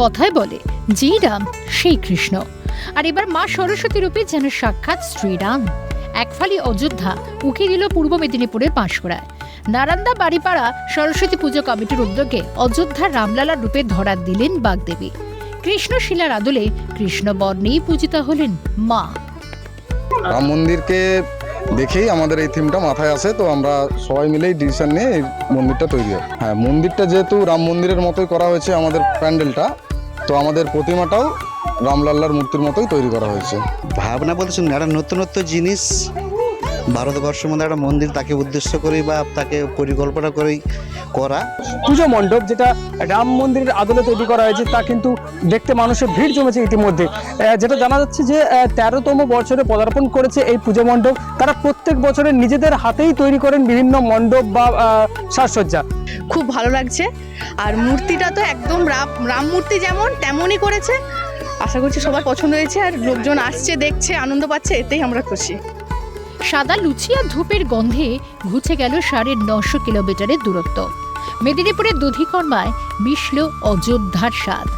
কথায় বলে যে রাম সেই কৃষ্ণ। আর এবার মা সরস্বতী রূপে যেন সাক্ষাৎ শ্রীরাম। একফালি অযোধ্যা, উকি দিল পূর্ব মেদিনীপুরের পাঁশকুড়ায় নারান্দা বাড়িপাড়া সরস্বতী পুজো কমিটির উদ্যোগে অযোধ্যার রামলালার রূপে ধরা দিলেন বাগদেবী। কৃষ্ণশিলার আদলে কৃষ্ণ বর্ণেই পূজিতা হলেন মা। রাম মন্দিরকে দেখেই আমাদের এই থিমটা মাথায় আসে, তো আমরা সবাই মিলেই ডিসিশন নিয়ে এই মন্দিরটা তৈরি হয়। হ্যাঁ মন্দিরটা যেহেতু রাম মন্দিরের মতোই করা হয়েছে আমাদের প্যান্ডেলটা তো আমাদের প্রতিমাটাও রামলাল্লার মূর্তির মতোই তৈরি করা হয়েছে। ভাবনা বলতে একটা নতুনত্ব জিনিস ভারতবর্ষের মধ্যে একটা মন্দির তাকে উদ্দেশ্য করেই বা তাকে পরিকল্পনা করেই করা। পুজো মণ্ডপ যেটা রাম মন্দিরের আদলে তৈরি করা হয়েছে তা কিন্তু দেখতে মানুষের ভিড় জমেছে ইতিমধ্যে। যেটা জানা যাচ্ছে যে তেরোতম বছরে পদার্পণ করেছে এই পুজো মণ্ডপ। তারা প্রত্যেক বছরে নিজেদের হাতেই তৈরি করেন বিভিন্ন মণ্ডপ বা সাজসজ্জা। খুব ভালো লাগছে। আর মূর্তিটা তো একদম রাম রাম মূর্তি যেমন তেমনই করেছে। আশা করছি সবার পছন্দ হয়েছে আর লোকজন আসছে দেখছে আনন্দ পাচ্ছে এতেই আমরা খুশি। সাদা লুচি আর ধূপের গন্ধে ঘুচে গেল সাড়ে নশো কিলোমিটারের দূরত্ব। মেদিনীপুরের দধিকর্মায় মিশল অযোধ্যার স্বাদ।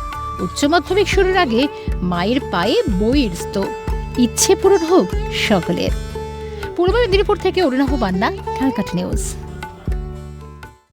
উচ্চ মাধ্যমিক শুরুর আগে মায়ের পায়ে বইয়ের স্তূপ। ইচ্ছে পূরণ হোক সকলের। পূর্ব মেদিনীপুর থেকে অরুণাভ বান্না ক্যালকাটা নিউজ।